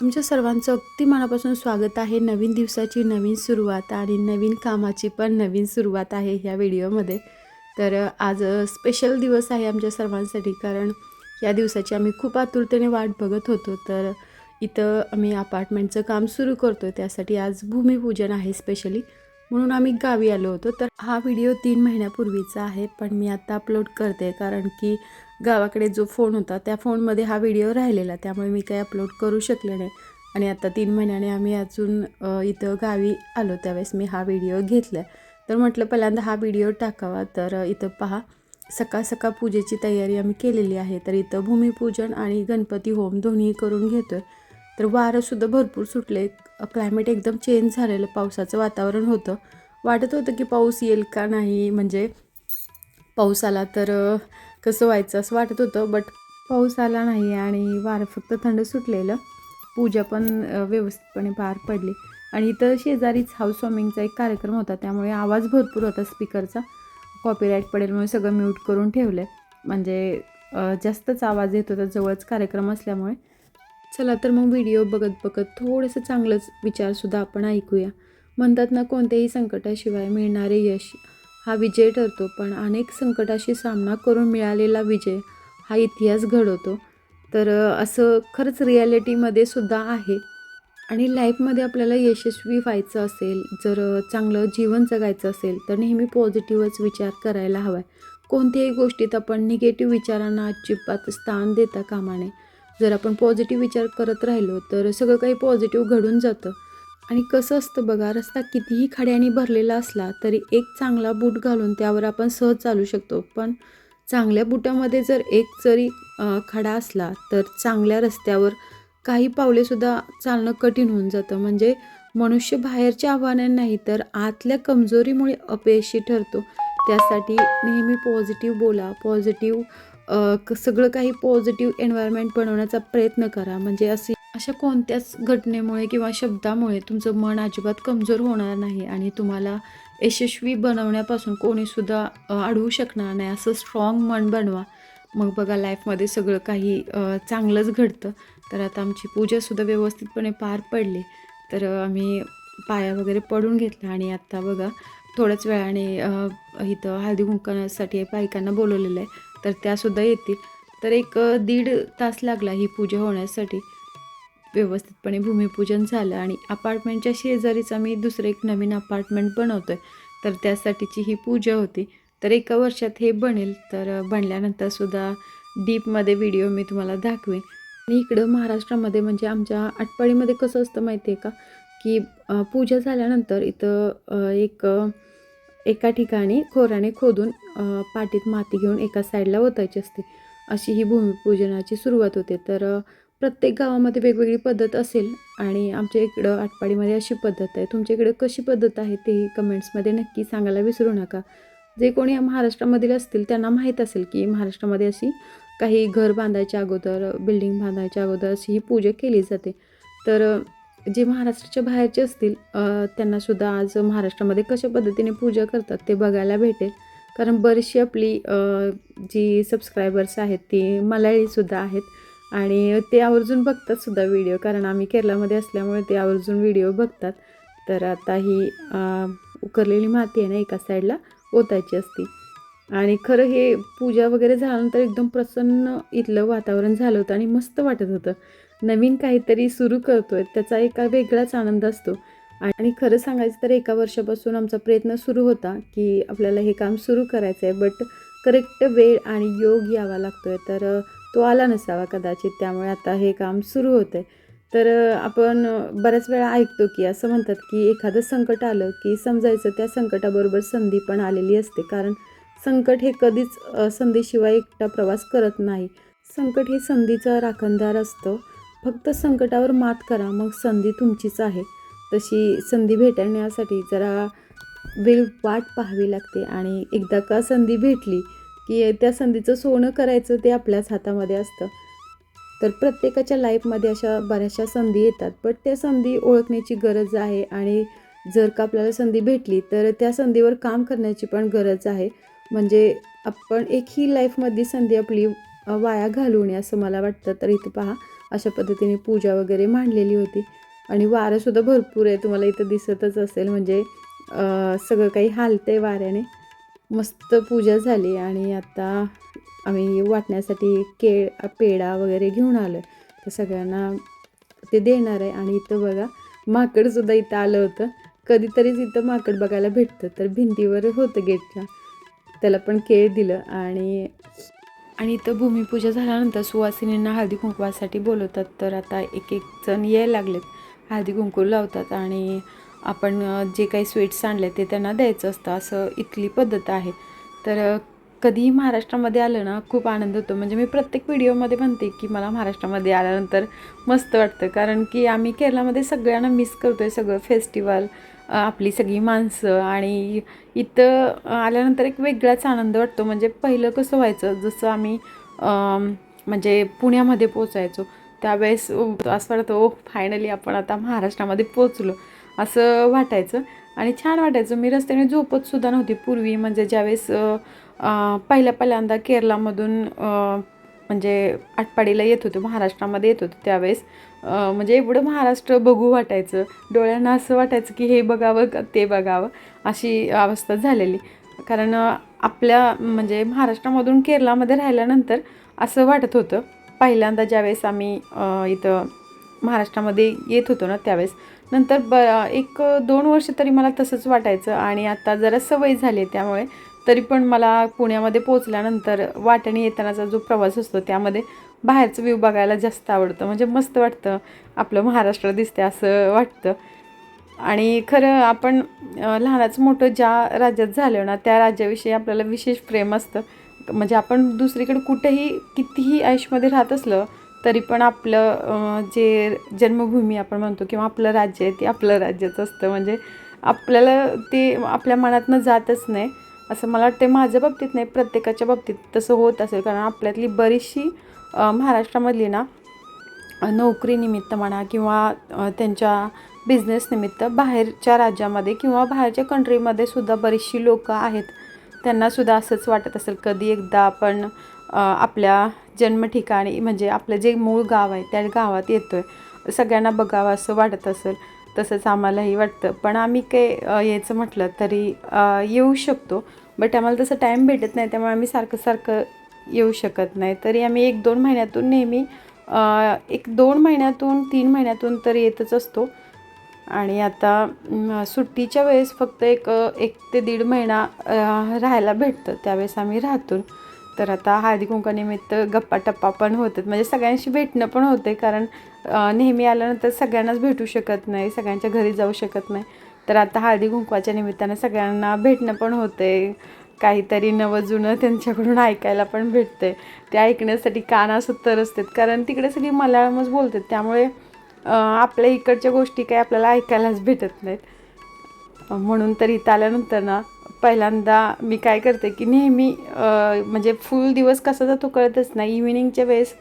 तुमच्या सर्वांचं अगदी मनापासून स्वागत आहे. नवीन दिवसाची नवीन सुरुवात आणि नवीन कामाची पण नवीन सुरुवात आहे ह्या व्हिडिओमध्ये. तर आज स्पेशल दिवस आहे आमच्या सर्वांसाठी कारण या दिवसाची आम्ही खूप आतुरतेने वाट बघत होतो. तर इथं आम्ही अपार्टमेंटचं काम सुरू करतो त्यासाठी आज भूमिपूजन आहे स्पेशली म्हणून आम्ही गावी आलो होतो. तर हा व्हिडिओ तीन महिन्यापूर्वीचा आहे पण मी आता अपलोड करते कारण की गावाकडे जो फोन होता त्या फोनमध्ये हा व्हिडिओ राहिलेला त्यामुळे मी काही अपलोड करू शकले नाही. आणि आता तीन महिन्याने आम्ही अजून इथं गावी आलो त्यावेळेस मी हा व्हिडिओ घेतला. तर म्हटलं पहिल्यांदा हा व्हिडिओ टाकावा तर इथं पहा. सकाळ सकाळ पूजेची तयारी आम्ही केलेली आहे तर इथं भूमिपूजन आणि गणपती होम दोन्ही करून घेतो आहे तर वारंसुद्धा भरपूर सुटले क्लायमेट एकदम चेंज झालेलं पावसाचं वातावरण होतं. वाटत होतं की पाऊस येईल का नाही म्हणजे पाऊस आला तर कसं व्हायचं असं वाटत होतं बट पाऊस आला नाही आणि वारं फक्त थंड सुटलेलं. पूजा पण व्यवस्थितपणे पार पडली. आणि इथं शेजारीच हाऊस वॉर्मिंगचा एक कार्यक्रम होता त्यामुळे आवाज भरपूर होता स्पीकरचा कॉपीराईट पडेल म्हणून सगळं म्यूट करून ठेवलं आहे म्हणजे जास्तच आवाज येत होता जवळच कार्यक्रम असल्यामुळे. चला तर मग व्हिडिओ बघत बघत थोडंसं चांगलंच विचारसुद्धा आपण ऐकूया. म्हणतात ना कोणत्याही संकटाशिवाय मिळणारे यश हा विजय ठरतो पण अनेक संकटाशी सामना करून मिळालेला विजय हा इतिहास घडवतो. तर असं खरंच रियालिटीमध्ये सुद्धा आहे. आणि लाईफमध्ये आपल्याला यशस्वी व्हायचं असेल जर चांगलं जीवन जगायचं असेल तर नेहमी पॉझिटिव्हच विचार करायला हवा आहे कोणत्याही गोष्टीत आपण निगेटिव्ह विचारांना अजिबात स्थान देता कामा नये. जर आपण पॉझिटिव्ह विचार करत राहिलो तर सगळं काही पॉझिटिव्ह घडून जातं. आणि कसं असतं बघा रस्ता कितीही खड्याने भरलेला असला तरी एक चांगला बूट घालून त्यावर आपण सहज चालू शकतो. पण चांगल्या बुटामध्ये जर एक जरी खडा असला तर चांगल्या रस्त्यावर काही पावलेसुद्धा चालणं कठीण होऊन जातं. म्हणजे मनुष्य बाहेरच्या आव्हानांना नाही तर आतल्या कमजोरीमुळे अपयशी ठरतो. त्यासाठी नेहमी पॉझिटिव्ह बोला. पॉझिटिव्ह सगळं काही पॉझिटिव्ह एन्व्हायरमेंट बनवण्याचा प्रयत्न करा. म्हणजे असे अशा कोणत्याच घटनेमुळे किंवा शब्दामुळे तुमचं मन अजिबात कमजोर होणार नाही आणि तुम्हाला यशस्वी बनवण्यापासून कोणीसुद्धा अडवू शकणार नाही. असं स्ट्रॉंग मन बनवा. मग बघा लाईफमध्ये सगळं काही चांगलंच घडतं. तर आता आमची पूजासुद्धा व्यवस्थितपणे पार पडली. तर आम्ही पाया वगैरे पडून घेतला आणि आत्ता बघा थोड्याच वेळाने इथं हळदी कुंकणासाठी बायकांना बोलवलेलं आहे. तर त्यासुद्धा येतील. तर एक दीड तास लागला ही पूजा होण्यासाठी. व्यवस्थितपणे भूमिपूजन झालं आणि अपार्टमेंटच्या शेजारीच आम्ही दुसरं एक नवीन अपार्टमेंट बनवतो आहे तर त्यासाठीची ही पूजा होती. तर एका वर्षात हे बनेल. तर बनल्यानंतरसुद्धा बनल्यानंतर सुद्धा डीपमध्ये व्हिडिओ मी तुम्हाला दाखवेन. आणि इकडं महाराष्ट्रामध्ये म्हणजे आमच्या आटपाडीमध्ये कसं असतं माहिती आहे का? की पूजा झाल्यानंतर इथं एक एका ठिकाणी खोराने खोदून पाटीत माती घेऊन एका साईडला ओतायची असते. अशी ही भूमिपूजनाची सुरुवात होते. तर प्रत्येक गावामध्ये वेगवेगळी पद्धत असेल आणि आमच्या इकडं आटपाडीमध्ये अशी पद्धत आहे. तुमच्या इकडं कशी पद्धत आहे तेही कमेंट्समध्ये नक्की सांगायला विसरू नका. जे कोणी महाराष्ट्रामधील असतील त्यांना माहीत असेल की महाराष्ट्रामध्ये अशी काही घर बांधायच्या अगोदर बिल्डिंग बांधायच्या अगोदर अशी ही पूजा केली जाते. तर जे महाराष्ट्राच्या बाहेरचे असतील त्यांनासुद्धा आज महाराष्ट्रामध्ये कशा पद्धतीने पूजा करतात ते बघायला भेटेल. कारण बरीचशी आपली जी सबस्क्रायबर्स आहेत ती मल्याळीसुद्धा आहेत. आणि ते आवर्जून बघतात सुद्धा व्हिडिओ कारण आम्ही केरळामध्ये असल्यामुळे ते आवर्जून व्हिडिओ बघतात. तर आता ही उकरलेली माती आहे ना एका साईडला ओतायची असती. आणि खरं हे पूजा वगैरे झाल्यानंतर एकदम प्रसन्न इथलं वातावरण झालं होतं आणि मस्त वाटत होतं. नवीन काहीतरी सुरू करतोय त्याचा एका वेगळाच आनंद असतो. आणि खरं सांगायचं तर एका वर्षापासून आमचा प्रयत्न सुरू होता की आपल्याला हे काम सुरू करायचं आहे बट करेक्ट वेळ आणि योग यावा लागतो आहे तर तो आला नसावा कदाचित त्यामुळे आता हे काम सुरू होतं आहे तर आपण बऱ्याच वेळा ऐकतो की असं म्हणतात की एखादं संकट आलं की समजायचं त्या संकटाबरोबर संधी पण आलेली असते. कारण संकट हे कधीच संधीशिवाय एकटा प्रवास करत नाही. संकट हे संधीचं राखणदार असतं. फक्त संकटावर मात करा मग संधी तुमचीच आहे. तशी संधी भेटण्यासाठी जरा वेळ वाट पाहावी लागते आणि एकदा का संधी भेटली की त्या संधीचं सोनं करायचं ते आपल्याच हातामध्ये असतं. तर प्रत्येकाच्या लाईफमध्ये अशा बऱ्याचशा संधी येतात बट त्या संधी ओळखण्याची गरज आहे आणि जर का आपल्याला संधी भेटली तर त्या संधीवर काम करण्याची पण गरज आहे. म्हणजे आपण एक ही लाईफमधली संधी आपली वाया घालू नये असं मला वाटतं. तर इथं पहा अशा पद्धतीने पूजा वगैरे मांडलेली होती. आणि वारंसुद्धा भरपूर आहे तुम्हाला इथं दिसतच असेल. म्हणजे सगळं काही हालतंय वाऱ्याने. मस्त पूजा झाली आणि आता आम्ही वाटण्यासाठी केळ पेढा वगैरे घेऊन आलो तर सगळ्यांना ते देणार आहे. आणि इथं बघा माकडसुद्धा इथं आलं होतं. कधीतरीच इथं माकड बघायला भेटतं. तर भिंतीवर होतं गेटच्या. त्याला पण केळ दिलं आणि आणि इथं भूमिपूजा झाल्यानंतर सुवासिनींना हळदी कुंकवासाठी बोलवतात. तर आता एक एक जण यायला लागलेत. हळदी कुंकू लावतात आणि आपण जे काही स्वीट्स आणले ते त्यांना द्यायचं असतं. असं इथली पद्धत आहे. तर कधीही महाराष्ट्रामध्ये आलं ना खूप आनंद होतो. म्हणजे मी प्रत्येक व्हिडिओमध्ये म्हणते की मला महाराष्ट्रामध्ये आल्यानंतर मस्त वाटतं. कारण की आम्ही केरळामध्ये सगळ्यांना मिस करतो आहे सगळं फेस्टिवल आपली सगळी माणसं आणि इथं आल्यानंतर एक वेगळाच आनंद वाटतो. म्हणजे पहिलं कसं व्हायचं जसं आम्ही म्हणजे पुण्यामध्ये पोचायचो त्यावेळेस असं वाटतं ओ फायनली आपण आता महाराष्ट्रामध्ये पोचलो असं वाटायचं. आणि छान वाटायचं. मी रस्त्याने झोपतसुद्धा नव्हती पूर्वी. म्हणजे ज्यावेळेस पहिल्या पहिल्यांदा केरलामधून म्हणजे आटपाडीला येत होतो महाराष्ट्रामध्ये येत होतो त्यावेळेस. म्हणजे एवढं महाराष्ट्र बघू वाटायचं डोळ्यांना असं वाटायचं की हे बघावं का ते बघावं अशी अवस्था झालेली. कारण आपल्या म्हणजे महाराष्ट्रामधून केरळामध्ये राहिल्यानंतर असं वाटत होतं. पहिल्यांदा ज्यावेळेस आम्ही इथं महाराष्ट्रामध्ये येत होतो ना त्यावेळेस. नंतर ब एक दोन वर्ष तरी मला तसंच वाटायचं आणि आता जरा सवय झाली आहे त्यामुळे तरी पण मला पुण्यामध्ये पोचल्यानंतर वाटणी येतानाचा जो प्रवास असतो त्यामध्ये बाहेरचं व्ह्यू बघायला जास्त आवडतं. म्हणजे मस्त वाटतं. आपलं महाराष्ट्र दिसते असं वाटतं. आणि खरं आपण लहानाचं मोठं ज्या राज्यात झालं ना त्या राज्याविषयी आपल्याला विशेष प्रेम असतं. म्हणजे आपण दुसरीकडे कुठेही कितीही आयुष्यामध्ये राहत असलं तरी पण आपलं जे जन्मभूमी आपण म्हणतो किंवा आपलं राज्य आहे ते आपलं राज्याचं असतं. म्हणजे आपल्याला ते आपल्या मनातनं जातच नाही. असं मला वाटतं माझ्या बाबतीत नाही प्रत्येकाच्या बाबतीत तसं होत असेल. कारण आपल्यातली बरीचशी महाराष्ट्रामधली ना नोकरीनिमित्त म्हणा किंवा त्यांच्या बिझनेस निमित्त बाहेरच्या राज्यामध्ये किंवा बाहेरच्या कंट्रीमध्ये सुद्धा बरीचशी लोकं आहेत. त्यांनासुद्धा असंच वाटत असेल कधी एकदा आपण आपल्या जन्मठिकाणी म्हणजे आपलं जे मूळ गाव आहे त्या गावात येतो आहे सगळ्यांना बघावं असं वाटत असेल. तसंच आम्हालाही वाटतं. पण आम्ही काही यायचं म्हटलं तरी येऊ शकतो. बट आम्हाला तसं टाईम भेटत नाही त्यामुळे आम्ही सारखं सारखं येऊ शकत नाही. तरी आम्ही एक दोन महिन्यातून नेहमी एक दोन महिन्यातून तीन महिन्यातून तर येतच असतो. आणि आता सुट्टीच्या वेळेस फक्त एक एक ते दीड महिना राहायला भेटतं. त्यावेळेस आम्ही राहतो. तर आता हळदी कुंकानिमित्त गप्पा टप्पा पण होतात. म्हणजे सगळ्यांशी भेटणं पण होते कारण नेहमी आल्यानंतर सगळ्यांनाच भेटू शकत नाही सगळ्यांच्या घरी जाऊ शकत नाही. तर आता हळदी कुंकवाच्या निमित्तानं सगळ्यांना भेटणं पण होते काहीतरी नवं जुनं त्यांच्याकडून ऐकायला पण भेटते ते ऐकण्यासाठी कानासं तरसतात. कारण तिकडे सगळी मल्याळमच बोलतात. त्यामुळे आपल्या इकडच्या गोष्टी काही आपल्याला ऐकायलाच भेटत नाहीत. म्हणून तर इथं आल्यानंतर ना पहिल्यांदा मी काय करते की नेहमी म्हणजे फुल दिवस कसा जातो कळतच नाही. इव्हिनिंगच्या वेळेस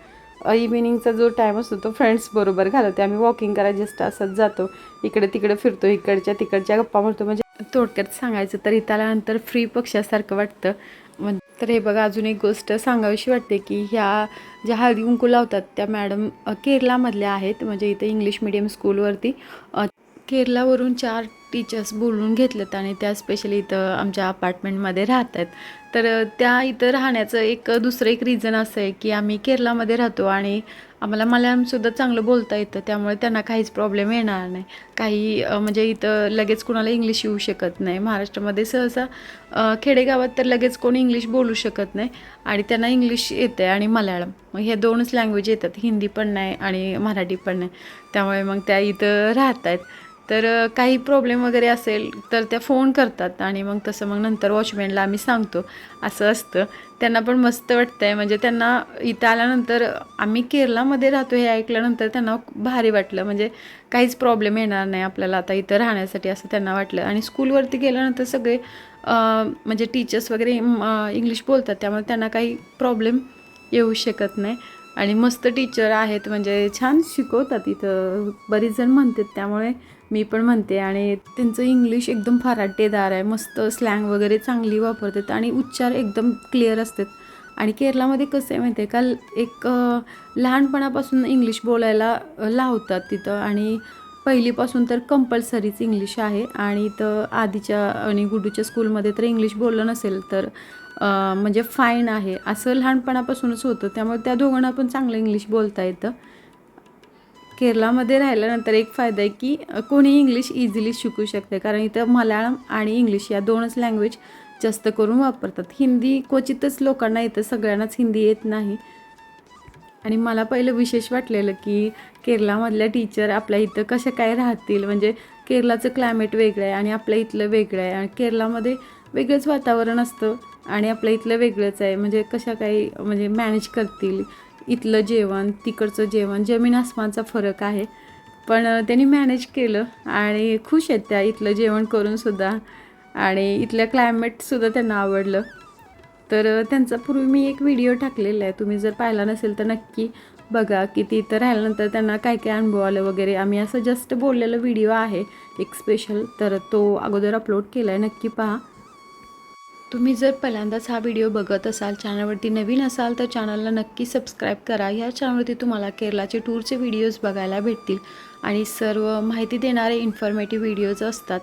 इव्हिनिंगचा जो टाईम असतो तो फ्रेंड्स बरोबर घालवते. आम्ही वॉकिंग करायला जस्ट असंच जातो. इकडे तिकडे फिरतो इकडच्या तिकडच्या गप्पा मारतो. म्हणजे थोडक्यात सांगायचं तर इथं आल्यानंतर फ्री पक्षासारखं वाटतं. तर हे बघा अजून एक गोष्ट सांगावीशी वाटते की ह्या ज्या हळदी कुंकू लावतात त्या मॅडम केरलामधल्या आहेत. म्हणजे इथे इंग्लिश मिडियम स्कूलवरती केरलावरून चार टीचर्स बोलून घेतलेत आणि त्या स्पेशली इथं आमच्या अपार्टमेंटमध्ये राहत आहेत तर त्या इथं राहण्याचं एक दुसरं एक रिझन असं आहे की आम्ही केरलामध्ये राहतो आणि आम्हाला मल्याळमसुद्धा चांगलं बोलता येतं. त्यामुळे त्यांना काहीच प्रॉब्लेम येणार नाही. काही म्हणजे इथं लगेच कुणाला इंग्लिश येऊ शकत नाही. महाराष्ट्रामध्ये सहसा खेडेगावात तर लगेच कोणी इंग्लिश बोलू शकत नाही आणि त्यांना इंग्लिश येते आणि मल्याळम. मग हे दोनच लँग्वेज येतात. हिंदी पण नाही आणि मराठी पण नाही. त्यामुळे मग त्या इथं राहत आहेत तर काही प्रॉब्लेम वगैरे असेल तर त्या फोन करतात आणि मग तसं मग नंतर वॉचमॅनला आम्ही सांगतो. असं असतं. त्यांना पण मस्त वाटतं आहे म्हणजे त्यांना इथं आल्यानंतर आम्ही केरलामध्ये राहतो हे ऐकल्यानंतर त्यांना भारी वाटलं. म्हणजे काहीच प्रॉब्लेम येणार नाही आपल्याला आता इथं राहण्यासाठी असं त्यांना वाटलं. आणि स्कूलवरती गेल्यानंतर सगळे म्हणजे टीचर्स वगैरे इंग्लिश बोलतात. त्यामुळे त्यांना काही प्रॉब्लेम येऊ शकत नाही. आणि मस्त टीचर आहेत. म्हणजे छान शिकवतात इथं. बरीच जण म्हणतात. त्यामुळे मी पण म्हणते आणि त्यांचं इंग्लिश एकदम फराटेदार आहे. मस्त स्लँग वगैरे चांगली वापरतात आणि उच्चार एकदम क्लिअर असतात. आणि केरलामध्ये कसं आहे माहिती आहे का? एक लहानपणापासून इंग्लिश बोलायला लावतात तिथं आणि पहिलीपासून तर कंपल्सरीच इंग्लिश आहे. आणि तर आधीच्या आणि गुडूच्या स्कूलमध्ये तर इंग्लिश बोललं नसेल तर म्हणजे फाईन आहे. असं लहानपणापासूनच होतं. त्यामुळे त्या दोघांना पण चांगलं इंग्लिश बोलता येतं. केरळामध्ये राहिल्यानंतर एक फायदा आहे की कोणी इंग्लिश इझिली शिकू शकते. कारण इथं मल्याळम आणि इंग्लिश या दोनच लँग्वेज जास्त करून वापरतात. हिंदी क्वचितच लोकांना येतं सगळ्यांनाच हिंदी येत नाही. आणि मला पहिलं विशेष वाटलेलं की केरळामधल्या टीचर आपल्या इथं कशा काय राहतील? म्हणजे केरळाचं क्लायमेट वेगळं आहे आणि आपल्या इथलं वेगळं आहे. आणि केरळामध्ये वेगळंच वातावरण असतं आणि आपल्या इथलं वेगळंच आहे. म्हणजे कशा काही म्हणजे मॅनेज करतील? इथलं जेवण तिकडचं जेवण जमीन आसमानचा फरक आहे. पण त्यांनी मॅनेज केलं आणि खुश आहेत त्या इथलं जेवण करूनसुद्धा आणि इथलं क्लायमेटसुद्धा त्यांना आवडलं. तर त्यांचा पूर्वी मी एक व्हिडिओ टाकलेला आहे. तुम्ही जर पाहिला नसेल तर नक्की बघा की ती इथं राहिल्यानंतर त्यांना काय काय अनुभव आलं वगैरे. आम्ही असं जस्ट बोललेलं व्हिडिओ आहे एक स्पेशल तर तो अगोदर अपलोड केला आहे नक्की पहा. तुम्ही जर पहिल्यांदाच हा व्हिडिओ बघत असाल चॅनलवरती नवीन असाल तर चॅनलला नक्की सबस्क्राईब करा. ह्या चॅनलवरती तुम्हाला केरलाचे टूरचे व्हिडिओज बघायला भेटतील. आणि सर्व माहिती देणारे इन्फॉर्मेटिव्ह व्हिडिओज असतात.